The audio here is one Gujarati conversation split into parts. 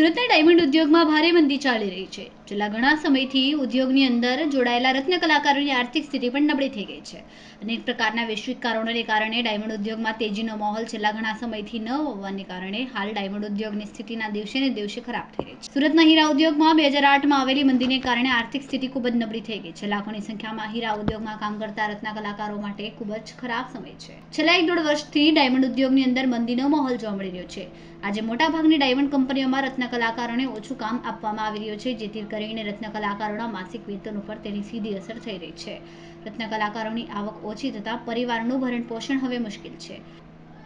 સુરતના ડાયમંડ ઉદ્યોગમાં ભારે મંદી ચાલી રહી છે. છેલ્લા ઘણા સમયથી ઉદ્યોગની અંદર જોડાયેલા રત્ન કલાકારોની આર્થિક સ્થિતિ પણ નબળી થઈ ગઈ છે. અનેક પ્રકારના વૈશ્વિક કારણોને કારણે ડાયમંડ ઉદ્યોગમાં તેજીનો માહોલ છેલ્લા ઘણા સમયથી ન હોવાને કારણે હાલ ડાયમંડ ઉદ્યોગની સ્થિતિના દિવસે ને દિવસે ખરાબ થઈ રહી છે. સુરતના હીરા ઉદ્યોગમાં બે હજાર આઠમાં આવેલી મંદીને કારણે આર્થિક સ્થિતિ ખૂબ જ નબળી થઈ ગઈ છે. લાખોની સંખ્યામાં હીરા ઉદ્યોગમાં કામ કરતા રત્ન કલાકારો માટે ખૂબ જ ખરાબ સમય છે. છેલ્લા એક દોઢ વર્ષથી ડાયમંડ ઉદ્યોગની અંદર મંદીનો માહોલ જોવા મળી રહ્યો છે. આજે મોટાભાગની ડાયમંડ કંપનીઓમાં રત્ન કલાકારોને ઓછું કામ આપવામાં આવી રહ્યું છે, જેથી કરીને રત્ન કલાકારોના માસિક વેતન ઉપર તેની સીધી અસર થઈ રહી છે. રત્ન કલાકારોની આવક ઓછી થતાં પરિવારનું ભરણ પોષણ હવે મુશ્કેલ છે.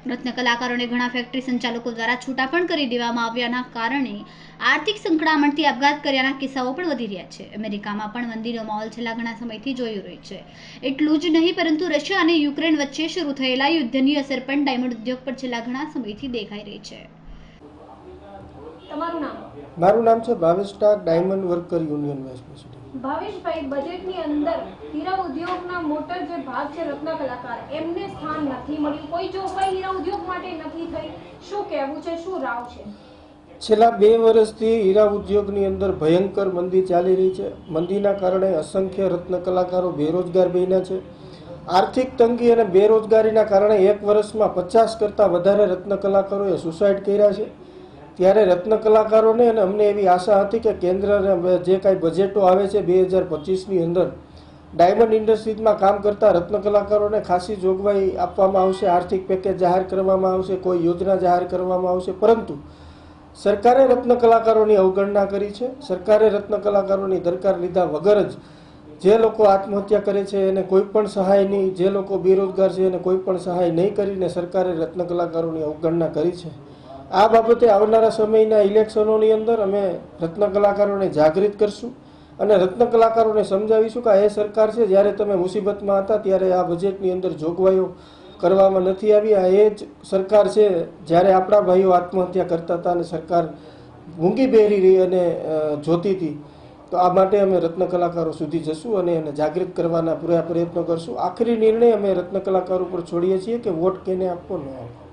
રત્ન કલાકારોને ઘણા ફેક્ટરી સંચાલકો દ્વારા છૂટા પણ કરી દેવામાં આવ્યાના કારણે આર્થિક સંકળામણથી આપઘાત કર્યાના કિસ્સાઓ પણ વધી રહ્યા છે. અમેરિકામાં પણ મંદીનો માહોલ છેલ્લા ઘણા સમયથી જોઈ રહ્યો છે. એટલું જ નહીં, પરંતુ રશિયા અને યુક્રેન વચ્ચે શરૂ થયેલા યુદ્ધની અસર પણ ડાયમંડ ઉદ્યોગ પર છેલ્લા ઘણા સમયથી દેખાઈ રહી છે. તમારું નામ? મારું નામ છે Bhavesh Tak diamond worker union vice president Bhaveshbhai બજેટની અંદર હીરા ઉદ્યોગના મોટર જે ભાગ છે રત્ન કલાકાર એમને સ્થાન નથી મળ્યું. કોઈ જોગવાઈ હીરા ઉદ્યોગ માટે નથી થઈ શું કહેવું છે શું રાવ છે? છેલ્લા બે વર્ષથી હીરા ઉદ્યોગની અંદર ભયંકર મંદી ચાલી રહી છે. મંદીના કારણે અસંખ્ય રત્ન કલાકારો બેરોજગાર બન્યા છે. આર્થિક તંગી અને બેરોજગારીના કારણે એક વર્ષમાં પચાસ કરતાં વધારે રત્ન કલાકારોએ સુસાઇડ કર્યા છે. ત્યારે રત્ન કલાકારોને અને અમને એવી આશા હતી કે કેન્દ્ર જે કાંઈ બજેટો આવે છે બે હજાર પચીસની અંદર ડાયમંડ ઇન્ડસ્ટ્રીઝમાં કામ કરતા રત્ન કલાકારોને ખાસી જોગવાઈ આપવામાં આવશે, આર્થિક પેકેજ જાહેર કરવામાં આવશે, કોઈ યોજના જાહેર કરવામાં આવશે. પરંતુ સરકારે રત્ન કલાકારોની અવગણના કરી છે. સરકારે રત્ન કલાકારોની દરકાર લીધા વગર જ જે લોકો આત્મહત્યા કરે છે એને કોઈ પણ સહાય નહીં, જે લોકો બેરોજગાર છે એને કોઈ પણ સહાય નહીં કરીને સરકારે રત્ન કલાકારોની અવગણના કરી છે. આ બાબતે આવનારા સમયના ઇલેક્શનોની અંદર અમે રત્ન કલાકારોને જાગૃત કરશું અને રત્ન કલાકારોને સમજાવીશું કે એ સરકાર છે, જ્યારે તમે મુસીબતમાં હતા, ત્યારે આ બજેટની અંદર જોગવાઈઓ કરવામાં નથી આવી. આ એ જ સરકાર છે, જ્યારે આપણા ભાઈઓ આત્મહત્યા કરતા હતા અને સરકાર મૂંગી પહેરી રહી અને જોતી હતી. તો આ માટે અમે રત્ન કલાકારો સુધી જશું અને એને જાગૃત કરવાના પૂરા પ્રયત્નો કરશું. આખરી નિર્ણય અમે રત્ન કલાકારો પર છોડીએ છીએ કે વોટ કેને આપવો, ન આપવો.